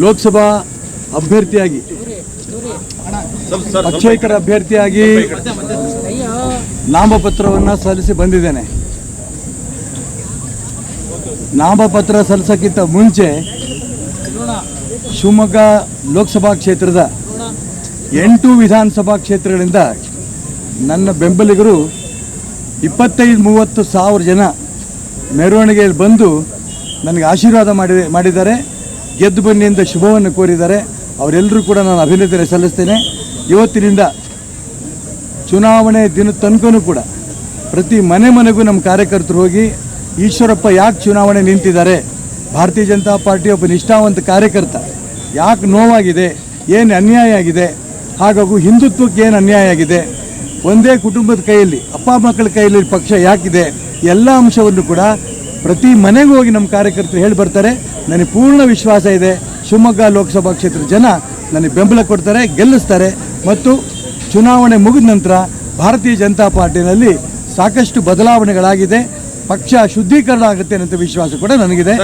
ಲೋಕಸಭಾ ಅಭ್ಯರ್ಥಿಯಾಗಿ ಪಕ್ಷೇತರ ಅಭ್ಯರ್ಥಿಯಾಗಿ ನಾಮಪತ್ರವನ್ನು ಸಲ್ಲಿಸಿ ಬಂದಿದ್ದೇನೆ. ನಾಮಪತ್ರ ಸಲ್ಲಿಸೋಕ್ಕಿಂತ ಮುಂಚೆ ಶಿವಮೊಗ್ಗ ಲೋಕಸಭಾ ಕ್ಷೇತ್ರದ ಎಂಟು ವಿಧಾನಸಭಾ ಕ್ಷೇತ್ರಗಳಿಂದ ನನ್ನ ಬೆಂಬಲಿಗರು ಇಪ್ಪತ್ತೈದು ಮೂವತ್ತು ಸಾವಿರ ಜನ ಮೆರವಣಿಗೆಯಲ್ಲಿ ಬಂದು ನನಗೆ ಆಶೀರ್ವಾದ ಮಾಡಿ ಮಾಡಿದ್ದಾರೆ. ಗೆದ್ದು ಬನ್ನಿ ಅಂತ ಶುಭವನ್ನು ಕೋರಿದ್ದಾರೆ. ಅವರೆಲ್ಲರೂ ಕೂಡ ನಾನು ಅಭಿನಂದನೆ ಸಲ್ಲಿಸ್ತೇನೆ. ಇವತ್ತಿನಿಂದ ಚುನಾವಣೆ ದಿನ ತನಕನೂ ಕೂಡ ಪ್ರತಿ ಮನೆ ಮನೆಗೂ ನಮ್ಮ ಕಾರ್ಯಕರ್ತರು ಹೋಗಿ, ಈಶ್ವರಪ್ಪ ಯಾಕೆ ಚುನಾವಣೆ ನಿಂತಿದ್ದಾರೆ? ಭಾರತೀಯ ಜನತಾ ಪಾರ್ಟಿ ಒಬ್ಬ ನಿಷ್ಠಾವಂತ ಕಾರ್ಯಕರ್ತ ಯಾಕೆ ನೋವಾಗಿದೆ? ಏನು ಅನ್ಯಾಯ ಆಗಿದೆ? ಹಾಗಾಗಿ ಹಿಂದುತ್ವಕ್ಕೆ ಏನು ಅನ್ಯಾಯ ಆಗಿದೆ? ಒಂದೇ ಕುಟುಂಬದ ಕೈಯಲ್ಲಿ, ಅಪ್ಪ ಮಕ್ಕಳ ಕೈಯಲ್ಲಿ ಪಕ್ಷ ಯಾಕಿದೆ? ಎಲ್ಲ ಅಂಶವನ್ನು ಕೂಡ ಪ್ರತಿ ಮನೆಗೂ ಹೋಗಿ ನಮ್ಮ ಕಾರ್ಯಕರ್ತರು ಹೇಳಿ ಬರ್ತಾರೆ. ನನಗೆ ಪೂರ್ಣ ವಿಶ್ವಾಸ ಇದೆ. ಶಿವಮೊಗ್ಗ ಲೋಕಸಭಾ ಕ್ಷೇತ್ರದ ಜನ ನನಗೆ ಬೆಂಬಲ ಕೊಡ್ತಾರೆ, ಗೆಲ್ಲಿಸ್ತಾರೆ. ಮತ್ತು ಚುನಾವಣೆ ಮುಗಿದ ನಂತರ ಭಾರತೀಯ ಜನತಾ ಪಾರ್ಟಿನಲ್ಲಿ ಸಾಕಷ್ಟು ಬದಲಾವಣೆಗಳಾಗಿದೆ. ಪಕ್ಷ ಶುದ್ಧೀಕರಣ ಆಗುತ್ತೆ ಅನ್ನೋ ವಿಶ್ವಾಸ ಕೂಡ ನನಗಿದೆ.